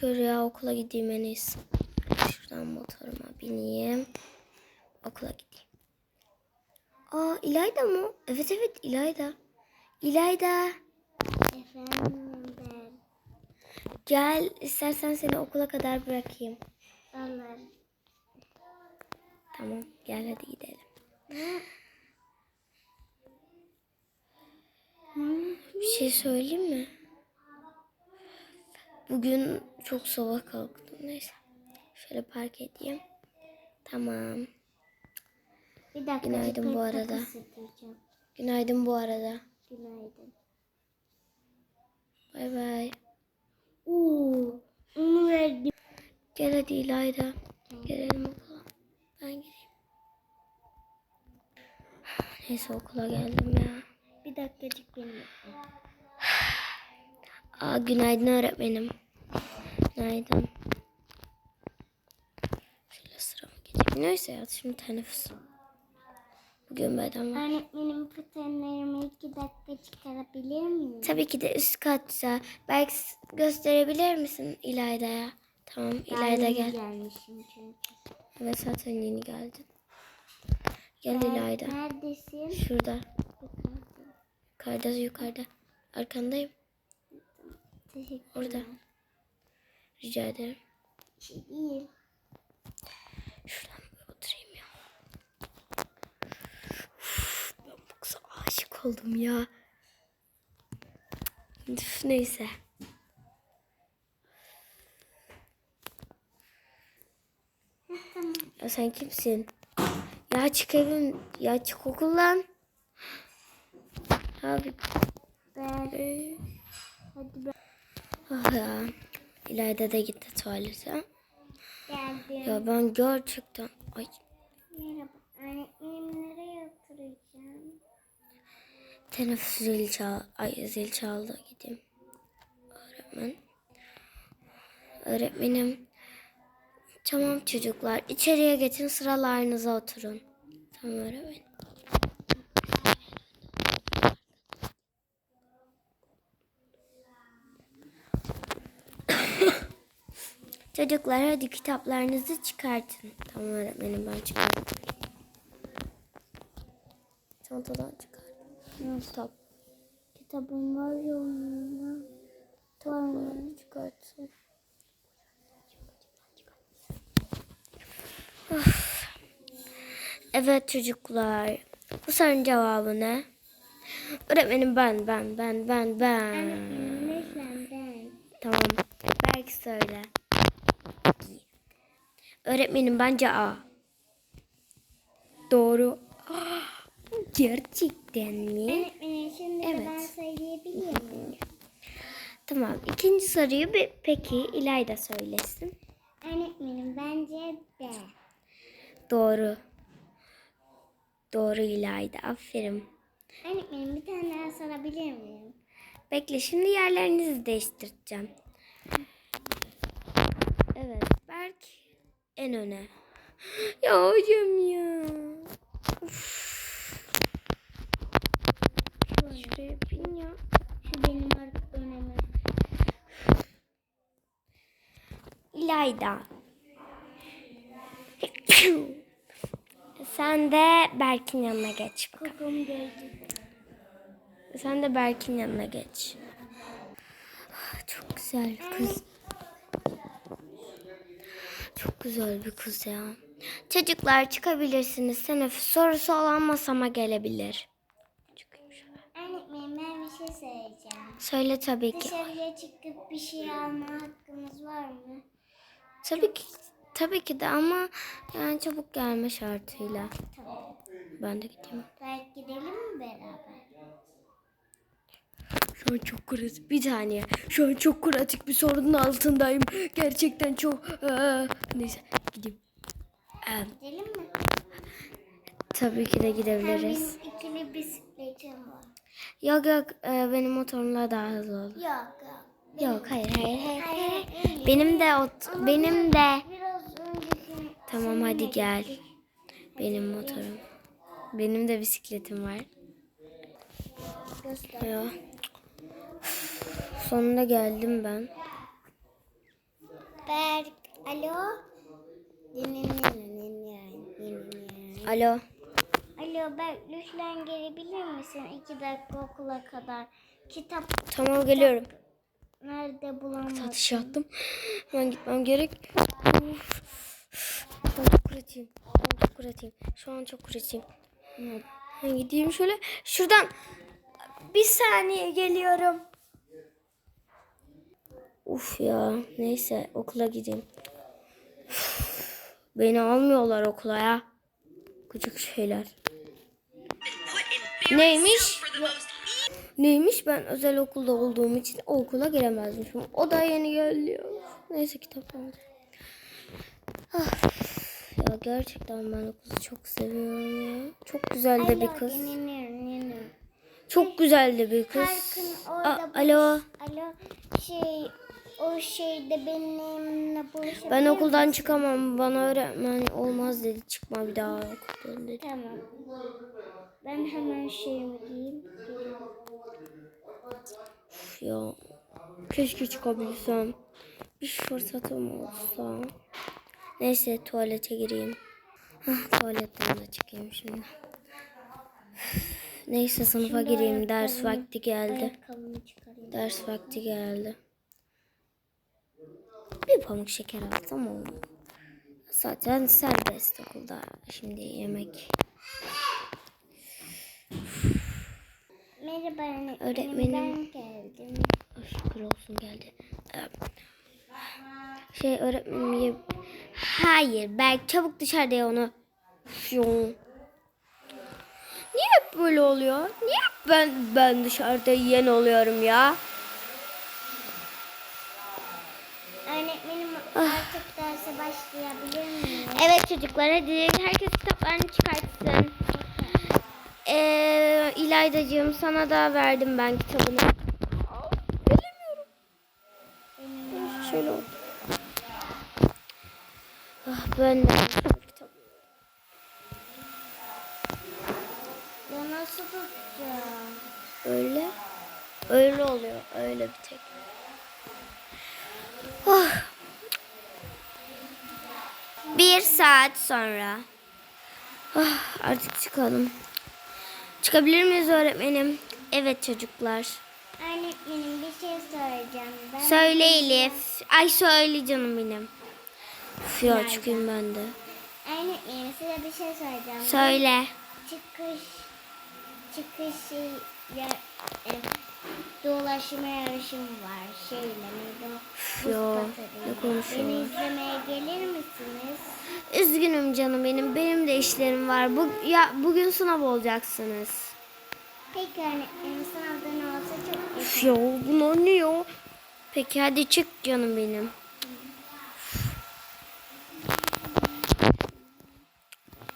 Şükür ya okula gideyim en iyisi. Şuradan motoruma bineyim. Okula gideyim. Aa İlayda mı? Evet evet İlayda. İlayda. Efendim ben. Gel istersen seni okula kadar bırakayım. Olur. Tamam gel hadi gidelim. Bir şey söyleyeyim mi? Bugün çok sabah kalktım. Neyse. Şöyle park edeyim. Tamam. Bir dakika. Günaydın bu arada. Günaydın bu arada. Günaydın. Bay bay. Oo, onu verdim. Gel hadi İlayda. Gelelim okula. Ben gideyim. Neyse okula geldim ya. Bir dakikacık beni. Aa, günaydın öğretmenim. Günaydın. Şöyle sırama geçeyim. Neyse ya şimdi teneffüs. Bugün beden var. Öğretmenim patenlerimi iki dakika çıkarabilir miyim? Tabii ki de üst katta. Belki gösterebilir misin İlayda'ya? Tamam İlayda Ben gel. gelmişim çünkü. Evet zaten yeni geldin. Gel İlayda. Neredesin? Şurada. Yukarıda. Yukarıda yukarıda. Arkandayım. Teşekkür Orada. Rica ederim. Şey değil. Şuradan bir oturayım ya. Uf, ben bu kıza aşık oldum ya. Üf, neyse. Ya sen kimsin? Ya çık evim. Ya çık okuldan. Abi. Ben. e, Hadi ben. Ah ya. İlayda da gitti tuvalete. Geldim. Ya ben gerçekten... Ay Merhaba. Öğretmenim nereye oturacağım? Teneffüs zil çal, ay zil çaldı gideyim. Öğretmen. Öğretmenim. Tamam çocuklar içeriye geçin sıralarınıza oturun. Tamam öğretmenim. Çocuklar hadi kitaplarınızı çıkartın. Tamam öğretmenim ben çıkarttım. Çantadan çıkarttım. Kitap. Kitabım var ya onunla. Tamam çıkartsın. Evet çocuklar. Bu sorunun cevabı ne? Öğretmenim ben, ben, ben, ben, ben. Lütfen ben. Tamam. Belki söyle. Öğretmenim bence A. Doğru. Gerçekten mi? Öğretmenim şimdi Evet. ben söyleyebilir miyim? Tamam. İkinci soruyu bir, peki İlayda söylesin. Öğretmenim bence B. Doğru. Doğru İlayda. Aferin. Öğretmenim bir tane daha sorabilir miyim? Bekle şimdi yerlerinizi değiştireceğim. Berk en öne. Ya hocam ya. Uf. Şuraya bin ya. Şu benim artık öneme. İlayda. Sen de Berk'in yanına geç. bakalım. Sen de Berk'in yanına geç. Çok güzel kız. Güzel bir kız ya. Çocuklar çıkabilirsiniz. Teneffüs sorusu olan masama gelebilir. Öğretmenim ben bir şey söyleyeceğim. Söyle tabii ki. Dışarıya çıkıp bir şey alma hakkımız var mı? Tabii ki tabii ki de ama yani çabuk gelme şartıyla. Tamam. Ben de gideyim. Belki gidelim mi beraber? Şu an çok kritik bir saniye. Şu an çok kritik bir sorunun altındayım. Gerçekten çok. Aa, neyse gideyım. Ee, Gidelim mi? tabii ki de Hem gidebiliriz. benim ikili bisikletim var. Yok yok e, benim motorumla daha hızlı olur. Yok yok. Yok hayır hayır hayır. Hayır, hayır. Benim de ot benim de. Biraz önceki... Tamam hadi gel. Benim motorum. Benim de bisikletim var. Göster. Ya. Sonunda geldim ben. Berk. Alo. Alo. Alo Berk lütfen gelebilir misin? İki dakika okula kadar. Kitap Tamam geliyorum. nerede bulamadım. Satış yaptım. Hemen gitmem gerek. Ben çok üreteyim. Ben çok üreteyim. Şu an çok üreteyim. Ben gideyim şöyle. Şuradan bir saniye geliyorum. Uf ya. Neyse okula gideyim. Beni almıyorlar okula ya. Gıcık şeyler. Neymiş? Neymiş? Ben özel okulda olduğum için o okula giremezmişim. O da yeni geliyor. Neyse kitap aldım. Ah, ya gerçekten ben o kızı çok seviyorum ya. Çok güzel de bir kız. Çok güzel de bir kız. Alo. Alo. Şey o şeyde benimle buluşabilir Ben okuldan misin? çıkamam. Bana öğretmen olmaz dedi. Çıkma bir daha okuldan dedi. Tamam. Ben hemen şeyimi giyeyim. Üf ya. Keşke çıkabilsem. Bir fırsatım olsa. Neyse tuvalete gireyim. Hah, tuvaletten de çıkayım şimdi. Neyse sınıfa Şimdi gireyim. Ders vakti geldi. Ders vakti geldi. Bir pamuk şeker alsam olur. Zaten serbest okulda. Şimdi yemek. Merhaba öğretmenim. Öğretmenim. Ben geldim. Şükür olsun geldi. Ee, Şey öğretmenim Hayır belki çabuk dışarıda onu. Fiyon. Niye hep böyle oluyor? Niye hep ben ben dışarıda yiyen oluyorum ya? Öğretmenim Ah. artık derse başlayabilir miyim? Evet çocuklar hadi herkes kitaplarını çıkartsın. Ee, İlaydacığım sana da verdim ben kitabını. Gelemiyorum. Şöyle oldu. Ah ben de kitap. ya nasıl tutacağım? Öyle. Öyle oluyor. Öyle bir tek. Ah. Bir saat sonra. Ah, artık çıkalım. Çıkabilir miyiz öğretmenim? Evet çocuklar. Öğretmenim bir şey söyleyeceğim. Ben Söyle Elif. Ay söyle canım benim. Üf ya çıkayım ben de. Öğretmenim size bir şey söyleyeceğim. Söyle. Çıkış çıkış ya, e, dolaşma yarışım var. Şeyle neydi o? Ne konuşuyorsun? Beni izlemeye gelir misiniz? Üzgünüm canım benim. Benim de işlerim var. Bu ya bugün sınav olacaksınız. Peki öğretmenim sınavda ne olsa çok Üf ya bunlar ne ya? Peki hadi çık canım benim.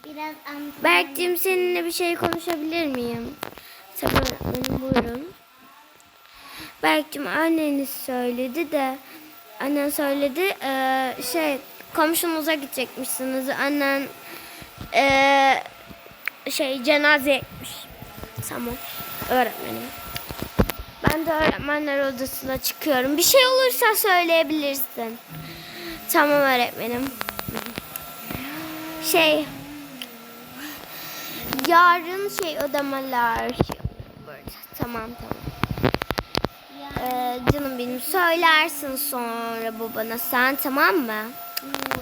biraz Berk'cim seninle bir şey konuşabilir miyim? Tabii öğretmenim buyurun. Berk'cim anneniz söyledi de annen söyledi eee, şey komşunuza gidecekmişsiniz. Annen eee, şey cenaze etmiş. Tamam öğretmenim. Ben de öğretmenler odasına çıkıyorum. Bir şey olursa söyleyebilirsin. Tamam öğretmenim. Şey Yarın şey ödemeler. Tamam tamam. Ee, canım benim söylersin sonra babana sen tamam mı?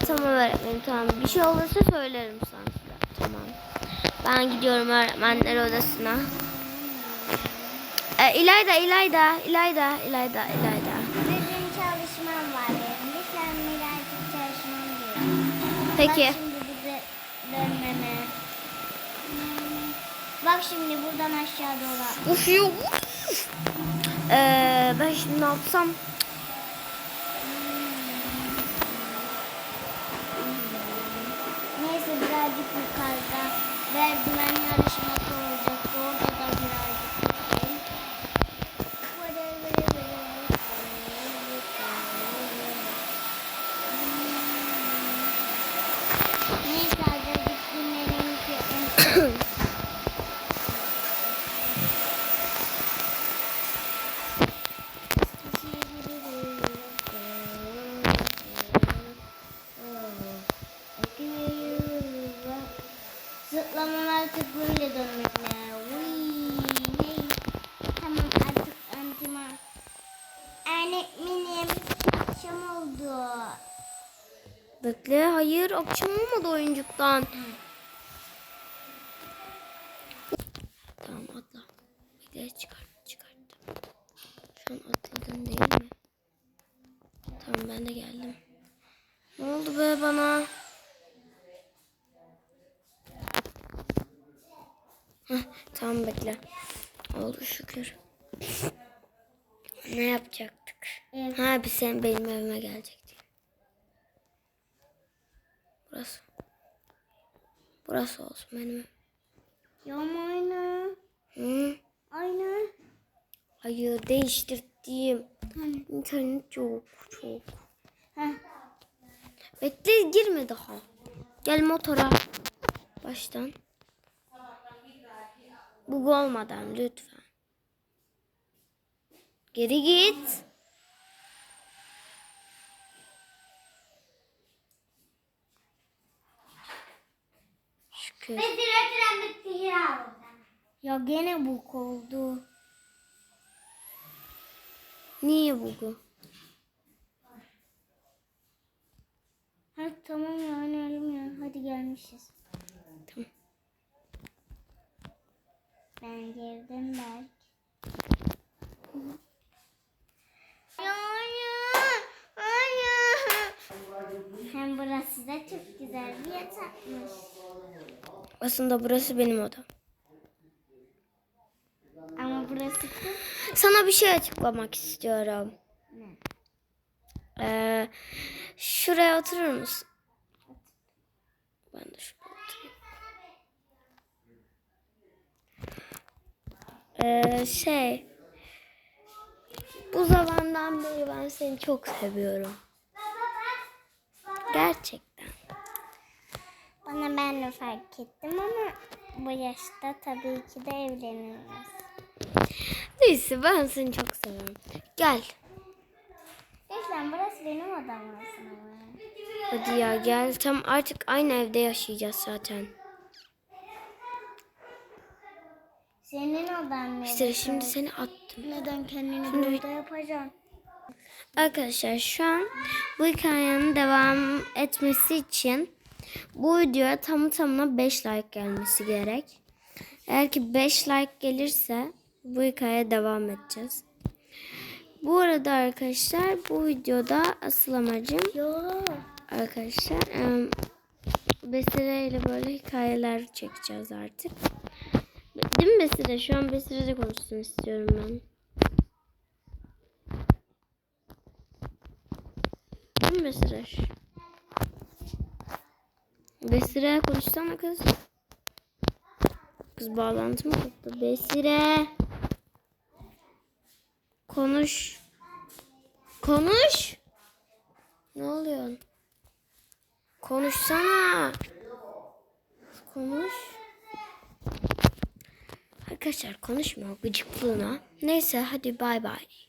Tamam öğretmenim tamam. Bir şey olursa söylerim sana. Tamam. Ben gidiyorum öğretmenler odasına. Ee, İlayda, İlayda, İlayda, İlayda, İlayda. bugün çalışmam var benim. Lütfen birazcık çalışmam gerekiyor. Peki. Bak Bak şimdi buradan aşağı doğru. Uf yok. Ee, ben şimdi ne yapsam? Neyse birazcık yukarıda merdiven yarışması olacak. Orada da birazcık gideyim. Neyse azıcık dinleneyim ki. Böyle dönmekle. Uy, hey. Tamam artık antrenman. Öğretmenim akşam oldu. Bekle hayır akşam olmadı oyuncuktan. Tamam atla. Bekle çıkart çıkarttım. Şu an atladın değil mi? Tamam ben de geldim. Ne oldu be bana? Heh, tamam bekle. Oldu şükür. Ne yapacaktık? Evet. Ha bir sen benim evime gelecekti. Burası. Burası olsun benim ama aynı. Hı? Aynı. Hayır değiştirdim. Hani? İnternet çok çok. Heh. Bekle girme daha. Gel motora. Baştan. Bug olmadan lütfen. Geri git. Şükür. Ya gene bu oldu. Niye bugu? Ha tamam ya oynayalım ya. Hadi gelmişiz. Tamam. Ben girdim Berk. Hayır. Hem burası da çok güzel bir yatakmış. Aslında burası benim odam. Ama burası. Sana bir şey açıklamak istiyorum. Ne? Ee, şuraya oturur musun? Ben de şuraya oturayım. Ee, şey, bu zamandan beri ben seni çok seviyorum. Gerçekten. Bana ben de fark ettim ama bu yaşta tabii ki de evlenilmez. Neyse ben seni çok seviyorum. Gel. Lütfen burası benim odam olsun ama. Hadi ya gel. Tam artık aynı evde yaşayacağız zaten. Senin odan ne? İşte şimdi seni attım. Neden kendini Şimdi burada yapacaksın? Arkadaşlar şu an bu hikayenin devam etmesi için bu videoya tamı tamına 5 like gelmesi gerek. Eğer ki 5 like gelirse bu hikayeye devam edeceğiz. Bu arada arkadaşlar bu videoda asıl amacım Yok. arkadaşlar Besire ile böyle hikayeler çekeceğiz artık. Değil mi Besire? Şu an Besire'de konuşsun istiyorum ben. Mi Besire? Besire konuşsana kız. Kız bağlantı mı koptu? Besire. Konuş. Konuş. Ne oluyor? Konuşsana. Konuş. Arkadaşlar konuşmuyor gıcıklığına. Neyse hadi bay bay.